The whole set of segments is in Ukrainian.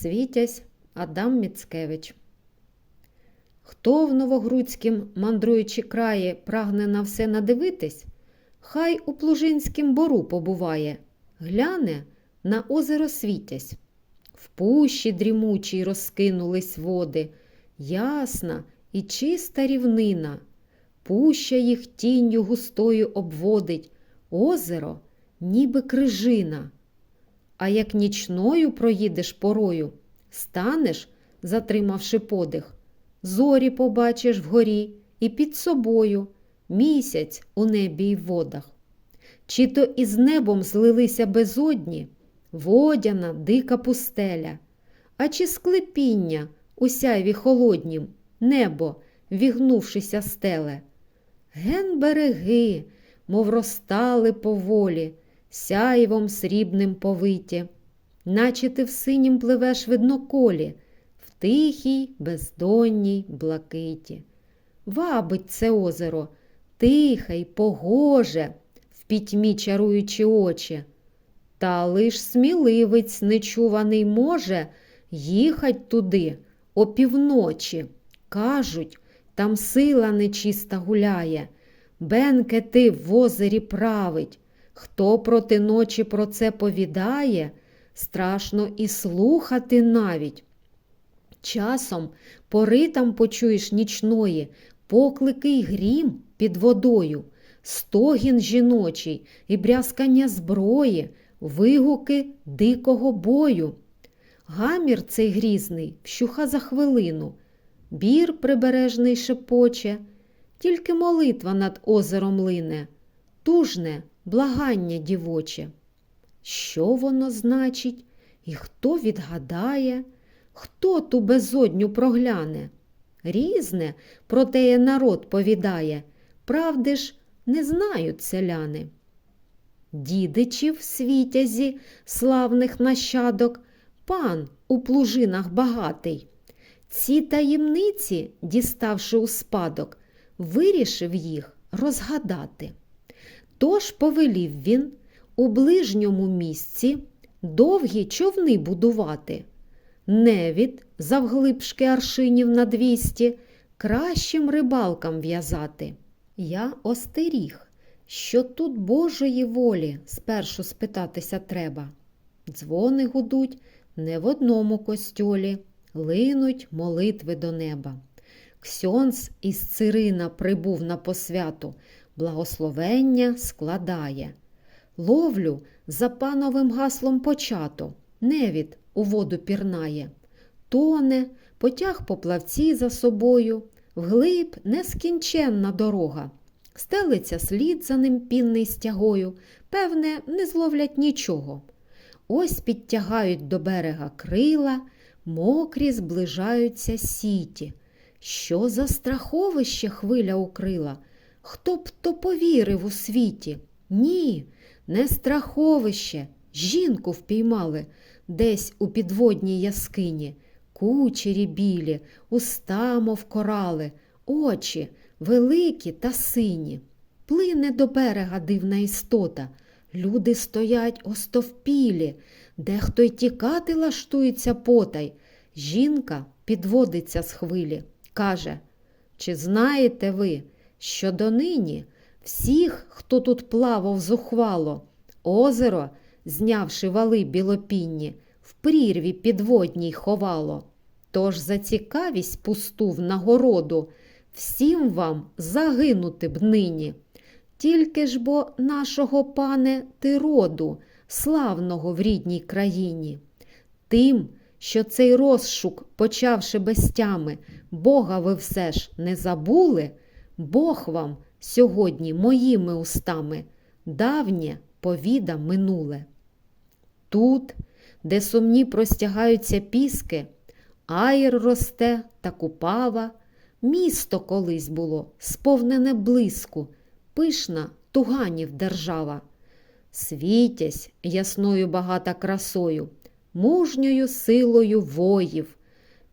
Світязь Адам Міцкевич. Хто в Новогрудськім, мандруючи краї, прагне на все надивитись, хай у Плужинськім бору побуває, гляне на озеро Світязь. В пущі дрімучій розкинулись води, ясна і чиста рівнина. Пуща їх тінню густою обводить, озеро, ніби крижина. А як нічною проїдеш порою, станеш, затримавши подих, зорі побачиш вгорі і під собою місяць у небі й водах. Чи то із небом злилися безодні, водяна, дика пустеля, а чи склепіння у сяйві холоднім, небо, вігнувшися стеле. Ген береги, мов розтали поволі, сяйвом срібним повиті, наче ти в синім пливеш видноколі, в тихій, бездонній блакиті. Вабить це озеро, тихе й погоже, в пітьмі чаруючи очі. Та лиш сміливець нечуваний може їхать туди опівночі. Кажуть, там сила нечиста гуляє, бенкети в озері править. Хто проти ночі про це повідає, страшно і слухати навіть. Часом пори там почуєш нічної, поклики й грім під водою, стогін жіночий і брязкання зброї, вигуки дикого бою. Гамір цей грізний вщуха за хвилину, бір прибережний шепоче, тільки молитва над озером лине, тужне благання дівоче. Що воно значить, і хто відгадає, хто ту безодню прогляне? Різне про теє народ повідає, правди ж не знають селяни. Дідичів світязі славних нащадок, пан у плужинах багатий. Ці таємниці, діставши у спадок, вирішив їх розгадати. Тож повелів він у ближньому місці довгі човни будувати, невід завглибшки аршинів на двісті, кращим рибалкам в'язати. Я остеріг, що тут Божої волі спершу спитатися треба. Дзвони гудуть не в одному костьолі, линуть молитви до неба. Ксьонц із Цирина прибув на посвяту, благословення складає. Ловлю за пановим гаслом почато, невід у воду пірнає. Тоне, потяг поплавці за собою, вглиб нескінченна дорога. Стелиться слід за ним пінний стягою, певне, не зловлять нічого. Ось підтягають до берега крила, мокрі зближаються сіті. Що за страховище хвиля укрила? Хто б то повірив у світі? Ні, не страховище. Жінку впіймали десь у підводній яскині, кучері білі, уста, мов корали, очі великі та сині. Плине до берега дивна істота. Люди стоять остовпілі, дехто й тікати лаштується потай. Жінка підводиться з хвилі, каже Чи знаєте ви, що донині всіх, хто тут плавав зухвало, озеро, знявши вали білопінні, в прірві підводній ховало. Тож за цікавість пусту в нагороду всім вам загинути б нині. Тільки ж бо нашого пане ти роду, славного в рідній країні. Тим, що цей розшук, почавши без тями, Бога ви все ж не забули, Бог вам сьогодні моїми устами давнє повіда минуле. Тут, де сумні простягаються піски, аїр росте та купава, місто колись було, сповнене блиску, пишна туганів держава. Світязь ясною багата красою, мужньою силою воїв,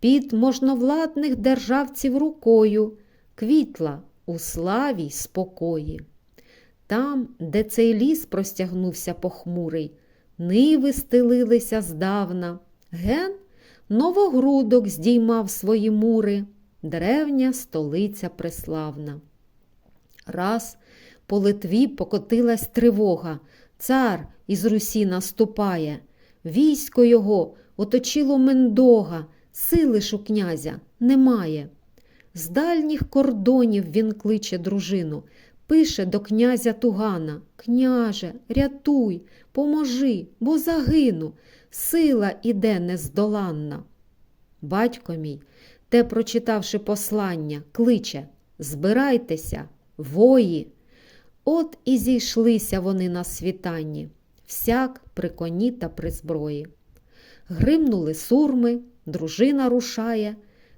під можновладних державців рукою, квітла у славі й спокої. Там, де цей ліс простягнувся похмурий, ниви стелилися здавна, ген новогрудок здіймав свої мури, древня столиця преславна. Раз по Литві покотилась тривога, цар із Русі наступає. Військо його оточило Мендога, сили ж у князя немає. З дальніх кордонів він кличе дружину, пише до князя Тугана Княже, рятуй, поможи, бо загину, сила іде нездоланна. Батько мій, те, прочитавши послання, кличе Збирайтеся, вої. От і зійшлися вони на світанні, всяк при коні та при зброї. Гримнули сурми, дружина рушає,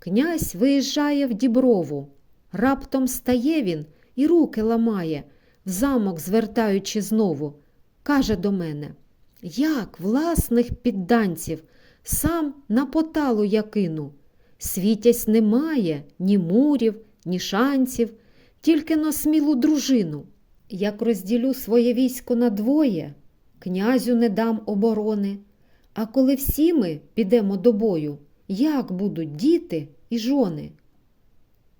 князь виїжджає в діброву. Раптом стає він і руки ламає, в замок звертаючи знову. Каже до мене Як власних підданців сам на поталу я кину. Світясь немає ні мурів, ні шанців, тільки на смілу дружину. Як розділю своє військо на двоє, князю не дам оборони. А коли всі ми підемо до бою, як будуть діти і жони?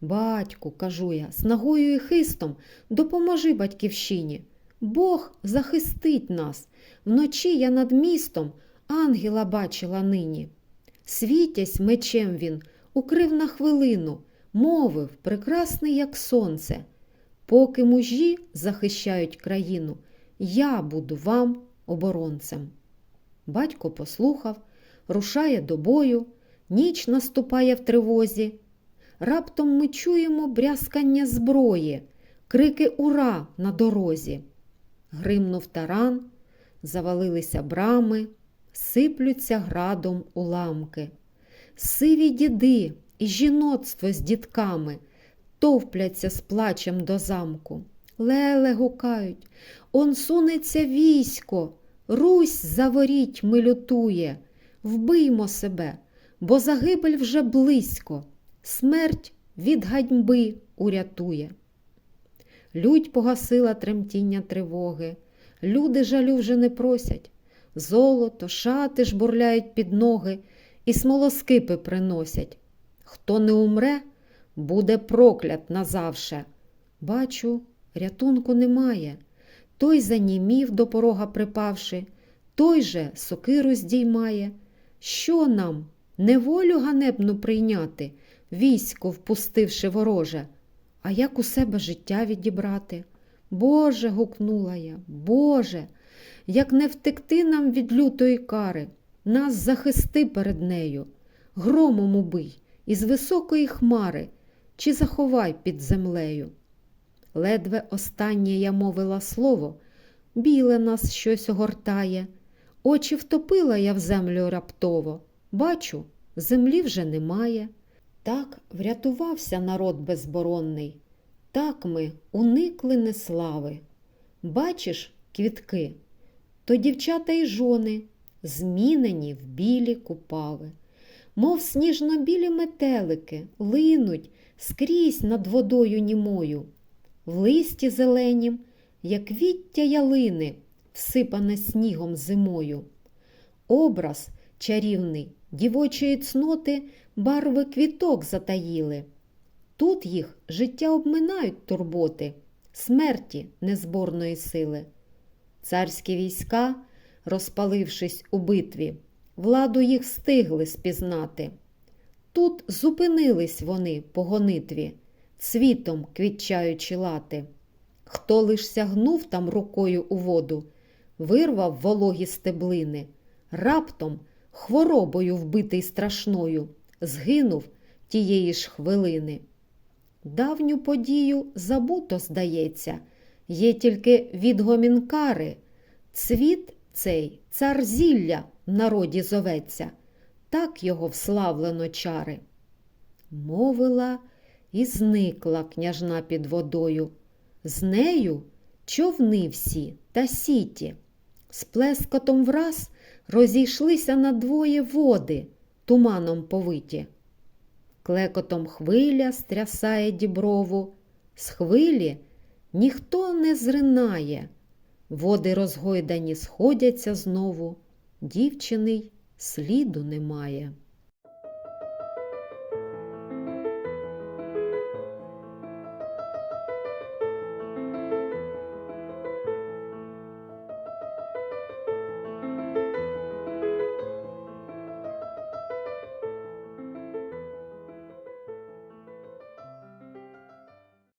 Батьку, кажу я, снагою і хистом допоможи батьківщині. Бог захистить нас. Вночі я над містом ангела бачила нині. Світясь мечем він, укрив на хвилину, мовив, прекрасний, як сонце. Поки мужі захищають країну, я буду вам оборонцем. Батько послухав, рушає до бою, ніч наступає в тривозі. Раптом ми чуємо брязкання зброї, крики ура на дорозі. Гримнув таран, завалилися брами, сиплються градом уламки. Сиві діди і жіноцтво з дітками товпляться з плачем до замку. Леле гукають, он сунеться військо, Русь за ворітьми лютує, вбиймо себе, бо загибель вже близько, смерть від ганьби урятує. Людь погасила тремтіння тривоги, люди жалю вже не просять. Золото, шати жбурляють під ноги і смолоскипи приносять. Хто не умре, буде проклят назавше. Бачу, рятунку немає. Той занімів до порога припавши, той же сокиру здіймає. Що нам, неволю ганебну прийняти, військо впустивши вороже, а як у себе життя відібрати? Боже, гукнула я, Боже, як не втекти нам від лютої кари, нас захисти перед нею, громом убий із високої хмари, чи заховай під землею. Ледве останнє я мовила слово, біле нас щось огортає. Очі втопила я в землю раптово. Бачу, землі вже немає. Так врятувався народ безборонний, так ми уникли неслави. Бачиш, квітки, то дівчата й жони, змінені в білі купави, мов сніжно-білі метелики, линуть скрізь над водою німою в листі зеленім, як віття ялини, всипане снігом зимою. Образ чарівний дівочої цноти барви квіток затаїли. Тут їх життя обминають турботи, смерті незборної сили. Царські війська, розпалившись у битві, владу їх встигли спізнати. Тут зупинились вони по гонитві цвітом квітчаючи лати. Хто лиш сягнув там рукою у воду, вирвав вологі стеблини, раптом хворобою вбитий страшною, згинув тієї ж хвилини. Давню подію забуто, здається, є тільки відгомін кари. Цвіт цей цар зілля народі зоветься, так його вславлено чари. Мовила і зникла княжна під водою. З нею човни всі та сіті. З плескотом враз розійшлися надвоє води, туманом повиті. Клекотом хвиля стрясає діброву, з хвилі ніхто не зринає. Води розгойдані сходяться знову, дівчини й сліду немає.